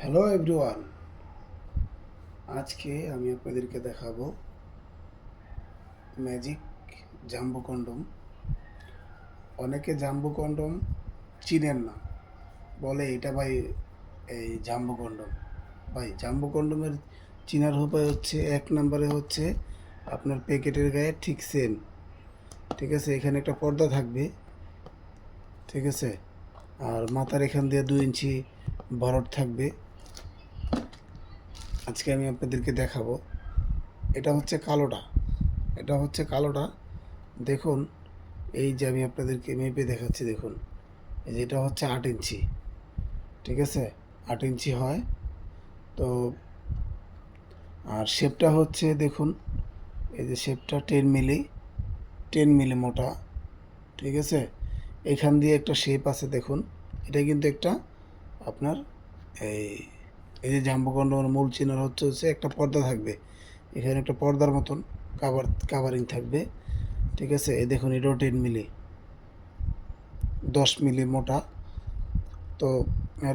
Hello everyone আজকে আমি আপনাদেরকে দেখাবো ম্যাজিক জাম্বো কন্ডম অনেকে জাম্বো কন্ডম চিনেন না। বলে এটা ভাই এই জাম্বো কন্ডম ভাই জাম্বো কন্ডমের চিনার উপায় হচ্ছে, এক নম্বরে হচ্ছে আপনার প্যাকেটের গায়ে ঠিক সেম ঠিক আছে? এখানে একটা পর্দা থাকবে। ঠিক আছে? আর মাথার এখান দিয়ে দু ইঞ্চি বরট থাকবে। আজকে আমি আপনাদেরকে দেখাবো। এটা হচ্ছে কালোটা। এটা হচ্ছে কালোটা। দেখুন, এই যে আমি আপনাদেরকে মেপে দেখাচ্ছি, দেখুন। এই যে এটা হচ্ছে আট ইঞ্চি। ঠিক আছে? আট ইঞ্চি হয়। তো, আর শেপটা হচ্ছে, দেখুন, এই যে শেপটা টেন মিলি টেন মিলি মোটা। ঠিক আছে? এখান দিয়ে একটা শেপ আছে, দেখুন। এটা কিন্তু একটা আপনার এই এই যে জাম্বুকন্ডমের মূল চিহ্ন হচ্ছে হচ্ছে একটা পর্দা থাকবে। এখানে একটা পর্দার মতন কাভার কাভারিং থাকবে। ঠিক আছে? এই দেখুন, এটাও টেন মিলি। দশ মিলি মোটা। তো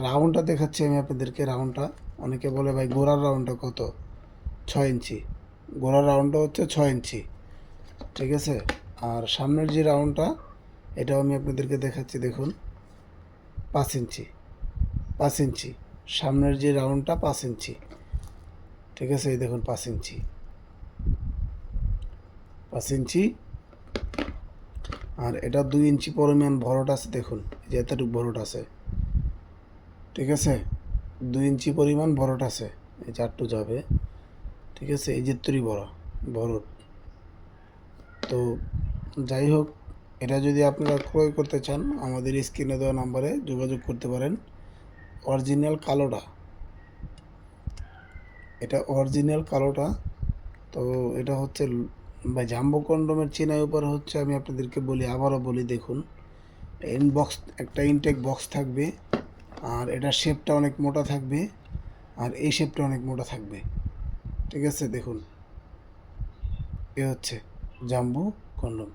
রাউন্ডটা দেখাচ্ছি আমি আপনাদেরকে রাউন্ডটা অনেকে বলে, ভাই, গোড়ার রাউন্ডটা কত? ছয় ইঞ্চি। গোড়ার রাউন্ডটা হচ্ছে ছয় ইঞ্চি। ঠিক আছে? আর সামনের যে রাউন্ডটা এটাও আমি আপনাদেরকে দেখাচ্ছি, দেখুন। পাঁচ ইঞ্চি। পাঁচ ইঞ্চি। সামনের যে রাউন্ডটা পাঁচ ইঞ্চি। ঠিক আছে, এই দেখুন পাঁচ ইঞ্চি। পাঁচ ইঞ্চি। আর এটা দুই ইঞ্চি পরিমাণ ভরট আছে, দেখুন যে এতটুকু ভরট আছে। ঠিক আছে, দুই ইঞ্চি পরিমাণ ভরট আছে, এই চারটু যাবে। ঠিক আছে, এই যে তরি বড় ভরট। তো যাই হোক, এটা যদি আপনারা ক্রয় করতে চান, আমাদের স্ক্রিনে দেওয়া নাম্বারে যোগাযোগ করতে পারেন। অরিজিনাল কালোটা। এটা অরিজিনাল কালোটা। তো এটা হচ্ছে বা জাম্বো কন্ডমের চেনার উপর হচ্ছে আমি আপনাদেরকে বলি, আবারও বলি দেখুন। ইনবক্স একটা ইনটেক বক্স থাকবে। আর এটা শেপটা অনেক মোটা থাকবে। আর এই শেপটা অনেক মোটা থাকবে। ঠিক আছে, দেখুন। এ হচ্ছে জাম্বু কন্ডম।